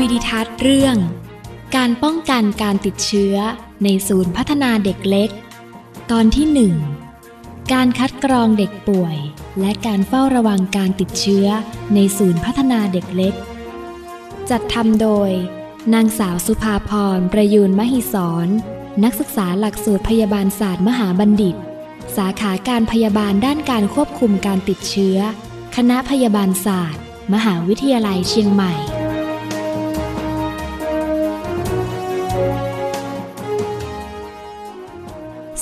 วิดิทัศน์เรื่อง การป้องกันการติดเชื้อในศูนย์พัฒนาเด็กเล็ก ตอนที่1การคัดกรองเด็กป่วย และการเฝ้าระวังการติดเชื้อในศูนย์พัฒนาเด็กเล็ก จัดทำโดย นางสาวสุภาพรประยูนมหิศรนักศึกษาหลักสูตรพยาบาลศาสตร์มหาบัณฑิต สาขาการพยาบาลด้านการควบคุมการติดเชื้อ คณะพยาบาลศาสตร์ มหาวิทยาลัยเชียงใหม่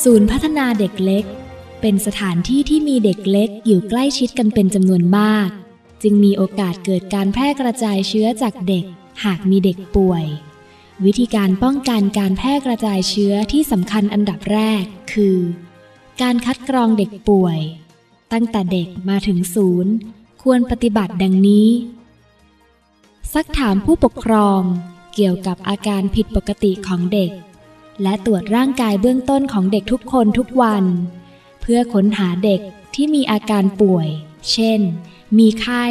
ศูนย์พัฒนาเด็กเล็ก เป็นสถานที่ที่มีเด็กเล็กอยู่ใกล้ชิดกันเป็นจำนวนมาก จึงมีโอกาสเกิดการแพร่กระจายเชื้อจากเด็ก หากมีเด็กป่วย วิธีการป้องกันการแพร่กระจายเชื้อที่สำคัญอันดับแรก คือ การคัดกรองเด็กป่วย ตั้งแต่เด็กมาถึงศูนย์ ควรปฏิบัติดังนี้ ซักถามผู้ปกครองเกี่ยวกับอาการผิดปกติของเด็ก และตรวจร่างกายเบื้องต้นของเด็กทุกคนทุกวัน เพื่อค้นหาเด็กที่มีอาการป่วย เช่น มีไข้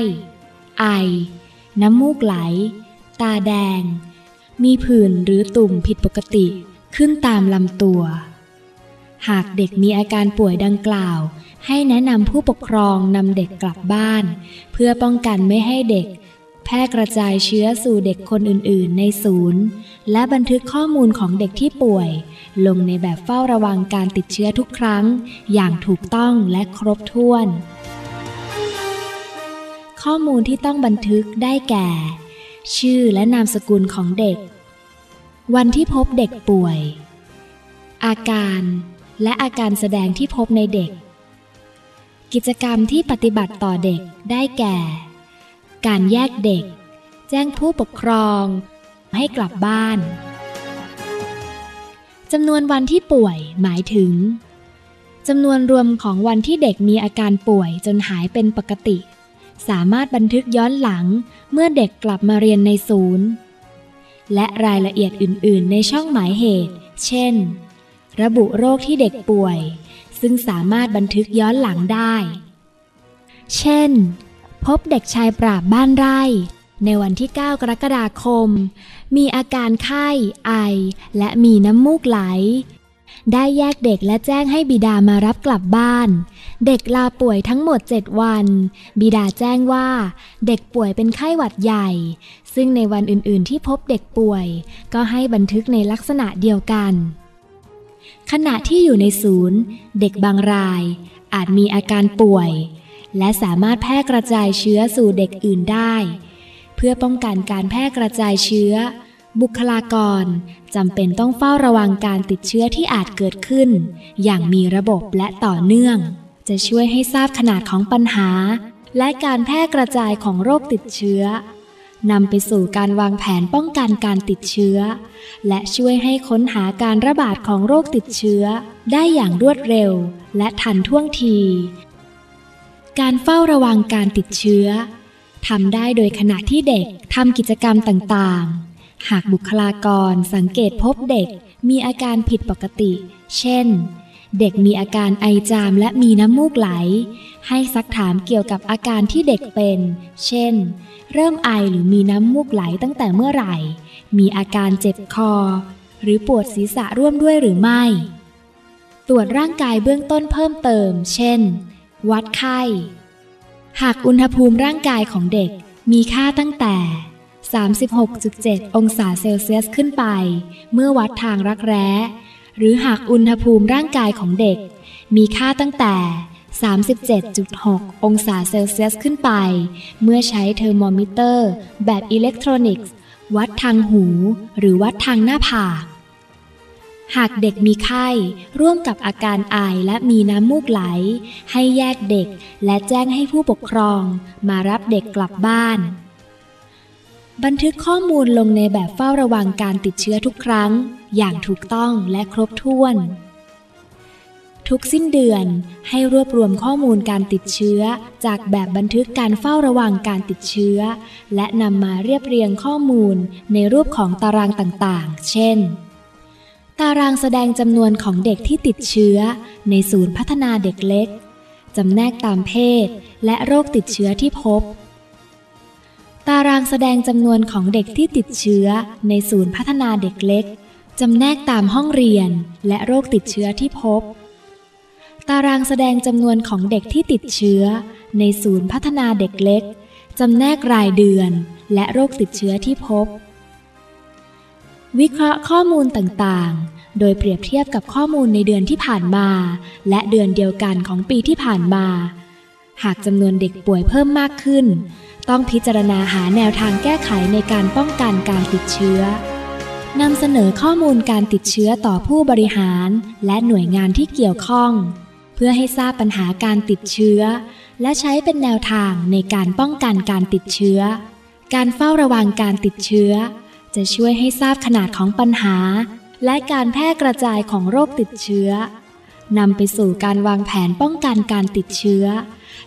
ไอ น้ำมูกไหล ตาแดง มีผื่นหรือตุ่มผิดปกติขึ้นตามลำตัว หากเด็กมีอาการป่วยดังกล่าว ให้แนะนำผู้ปกครองนำเด็กกลับบ้าน เพื่อป้องกันไม่ให้เด็ก แพร่กระจายเชื้อสู่เด็กคนอื่นๆ ในศูนย์ และบันทึกข้อมูลของเด็กที่ป่วย ลงในแบบเฝ้าระวังการติดเชื้อทุกครั้ง อย่างถูกต้องและครบถ้วน ข้อมูลที่ต้องบันทึกได้แก่ ชื่อและนามสกุลของเด็ก วันที่พบเด็กป่วย อาการและอาการแสดงที่พบในเด็ก กิจกรรมที่ปฏิบัติต่อเด็กได้แก่ การแยกเด็ก แจ้งผู้ปกครอง ให้กลับบ้านจำนวนวันที่ป่วยหมายถึงจำนวนรวมของวันที่เด็กมีอาการป่วยจนหายเป็นปกติ สามารถบันทึกย้อนหลังเมื่อเด็กกลับมาเรียนในศูนย์ และรายละเอียดอื่น ๆ ในช่องหมายเหตุ เช่น ระบุโรคที่เด็กป่วย ซึ่งสามารถบันทึกย้อนหลังได้ เช่น พบเด็กชายปราบบ้านไร่ ในวันที่ 9 กรกฎาคม มีอาการไข้ ไอ และมีน้ำมูกไหล ได้แยกเด็กและแจ้งให้บิดามารับกลับบ้าน เด็กลาป่วยทั้งหมด 7 วัน บิดาแจ้งว่า เด็กป่วยเป็นไข้หวัดใหญ่ ซึ่งในวันอื่นๆที่พบเด็กป่วย ก็ให้บันทึกในลักษณะเดียวกัน ขณะที่อยู่ในศูนย์ เด็กบางรายอาจมีอาการป่วย และสามารถแพร่กระจายเชื้อสู่เด็กอื่นได้ เพื่อป้องกันการแพร่กระจายเชื้อ บุคลากรจำเป็นต้องเฝ้าระวังการติดเชื้อที่อาจเกิดขึ้น อย่างมีระบบและต่อเนื่อง จะช่วยให้ทราบขนาดของปัญหา และการแพร่กระจายของโรคติดเชื้อนำไปสู่การวางแผนป้องกันการติดเชื้อ และช่วยให้ค้นหาการระบาดของโรคติดเชื้อ ได้อย่างรวดเร็ว และทันท่วงที การเฝ้าระวังการติดเชื้อทำได้โดยขณะที่เด็กทำกิจกรรมต่างๆ หากบุคลากรสังเกตพบเด็กมีอาการผิดปกติ เช่น เด็กมีอาการไอจามและมีน้ำมูกไหล ให้ซักถามเกี่ยวกับอาการที่เด็กเป็น เช่น เริ่มไอหรือมีน้ำมูกไหลตั้งแต่เมื่อไหร่ มีอาการเจ็บคอ หรือปวดศีรษะร่วมด้วยหรือไม่ ตรวจร่างกายเบื้องต้นเพิ่มเติม เช่น วัดไข้ หากอุณหภูมิร่างกายของเด็กมีค่าตั้งแต่ 36.7 องศาเซลเซียสขึ้นไป เมื่อวัดทางรักแร้ หรือหากอุณหภูมิร่างกายของเด็ก มีค่าตั้งแต่ 37.6 องศาเซลเซียสขึ้นไป เมื่อใช้เทอร์โมมิเตอร์ แบบอิเล็กทรอนิกส์ วัดทางหู หรือวัดทางหน้าผาก หากเด็กมีไข้ ร่วมกับอาการไอและมีน้ำมูกไหล ให้แยกเด็กและแจ้งให้ผู้ปกครอง มารับเด็กกลับบ้าน บันทึกข้อมูลลงในแบบเฝ้าระวังการติดเชื้อทุกครั้ง อย่างถูกต้องและครบถ้วน ทุกสิ้นเดือนให้รวบรวมข้อมูลการติดเชื้อ จากแบบบันทึกการเฝ้าระวังการติดเชื้อ และนำมาเรียบเรียงข้อมูลในรูปของตารางต่างๆ เช่น ตารางแสดงจำนวนของเด็กที่ติดเชื้อในศูนย์พัฒนาเด็กเล็ก จำแนกตามเพศและโรคติดเชื้อที่พบ ตารางแสดงจำนวนของเด็กที่ติดเชื้อในศูนย์พัฒนาเด็กเล็ก จำแนกตามห้องเรียนและโรคติดเชื้อที่พบ ตารางแสดงจำนวนของเด็กที่ติดเชื้อในศูนย์พัฒนาเด็กเล็ก จำแนกรายเดือนและโรคติดเชื้อที่พบ วิเคราะห์ข้อมูลต่างๆ โดยเปรียบเทียบกับข้อมูลในเดือนที่ผ่านมา และเดือนเดียวกันของปีที่ผ่านมา หากจำนวนเด็กป่วยเพิ่มมากขึ้น ต้องพิจารณาหาแนวทางแก้ไขในการป้องกันการติดเชื้อนำเสนอข้อมูลการติดเชื้อต่อผู้บริหารและหน่วยงานที่เกี่ยวข้อง เพื่อให้ทราบปัญหาการติดเชื้อ และใช้เป็นแนวทางในการป้องกันการติดเชื้อ การเฝ้าระวังการติดเชื้อ จะช่วยให้ทราบขนาดของปัญหา และการแพร่กระจายของโรคติดเชื้อนำไปสู่การวางแผนป้องกันการติดเชื้อ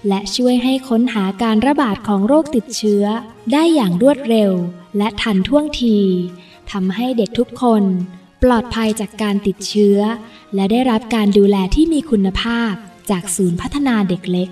และช่วยให้ค้นหาการระบาดของโรคติดเชื้อ ได้อย่างรวดเร็ว และทันท่วงทีทำให้เด็กทุกคน ปลอดภัยจากการติดเชื้อ และได้รับการดูแลที่มีคุณภาพจากศูนย์พัฒนาเด็กเล็ก